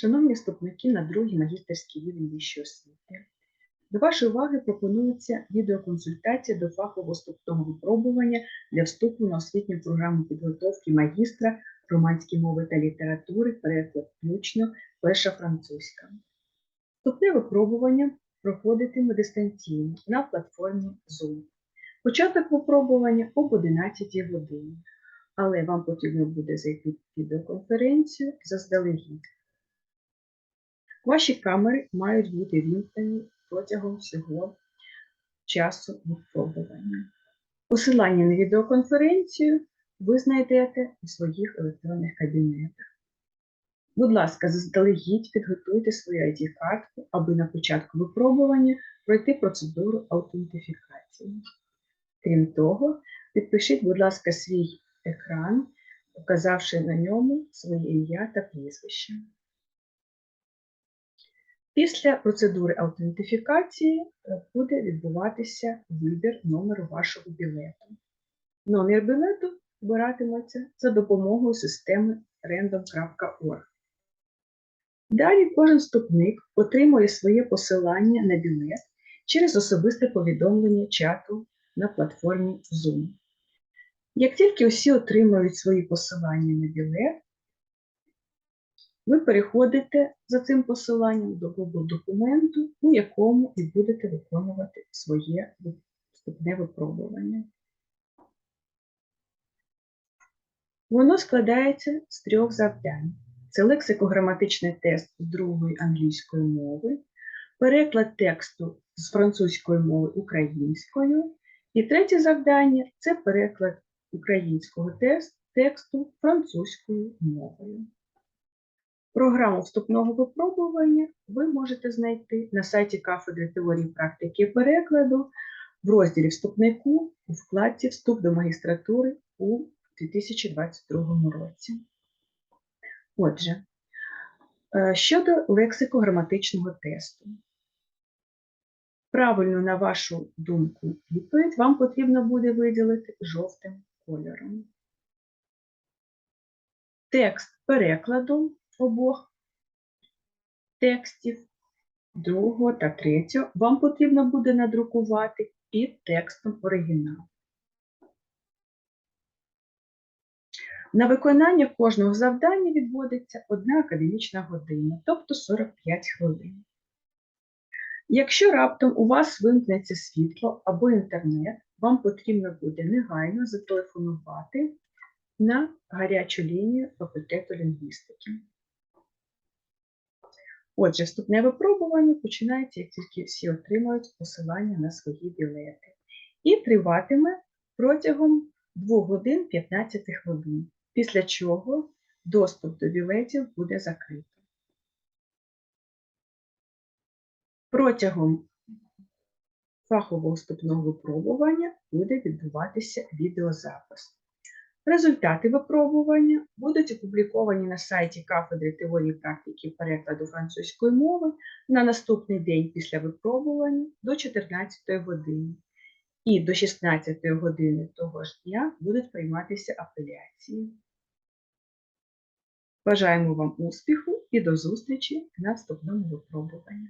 Шановні вступники на другий магістерський рівень вищої освіти, до вашої уваги пропонується відеоконсультація до фахового вступного випробування для вступу на освітню програму підготовки магістра романської мови та літератури, переклад включно, перша французька. Вступне випробування проходитиме дистанційно на платформі Zoom. Початок випробування об 11 годині, але вам потрібно буде зайти в відеоконференцію заздалегідь. Ваші камери мають бути вімкнені протягом всього часу випробування. Посилання на відеоконференцію ви знайдете у своїх електронних кабінетах. Будь ласка, заздалегідь підготуйте свою ID-картку, аби на початку випробування пройти процедуру аутентифікації. Крім того, підпишіть, будь ласка, свій екран, вказавши на ньому своє ім'я та прізвище. Після процедури аутентифікації е, буде відбуватися вибір номеру вашого білету. Номер білету обиратиметься за допомогою системи random.org. Далі кожен вступник отримує своє посилання на білет через особисте повідомлення чату на платформі Zoom. Як тільки усі отримають свої посилання на білет, ви переходите за цим посиланням до Google документу, у якому і будете виконувати своє вступне випробування. Воно складається з трьох завдань. Це лексико-граматичний тест з другої англійської мови, переклад тексту з французької мови українською. І третє завдання це переклад українського тексту французькою мовою. Програму вступного випробування ви можете знайти на сайті кафедри теорії практики перекладу в розділі Вступнику у вкладці Вступ до магістратури у 2022 році. Отже, е, щодо лексико-граматичного тесту. Правильно, на вашу думку, відповідь вам потрібно буде виділити жовтим кольором. Текст перекладу обох текстів, другого та третього, вам потрібно буде надрукувати під текстом оригіналу. На виконання кожного завдання відводиться одна академічна година, тобто 45 хвилин. Якщо раптом у вас вимкнеться світло або інтернет, вам потрібно буде негайно зателефонувати на гарячу лінію факультету лінгвістики. Отже, вступне випробування починається, як тільки всі отримають посилання на свої білети. І триватиме протягом 2 годин 15 хвилин, після чого доступ до білетів буде закритий. Протягом фахового вступного випробування буде відбуватися відеозапис. Результати випробування будуть опубліковані на сайті кафедри теорії практики перекладу французької мови на наступний день після випробування до 14 години. І до 16 години того ж дня будуть прийматися апеляції. Бажаємо вам успіху і до зустрічі на вступному випробуванні.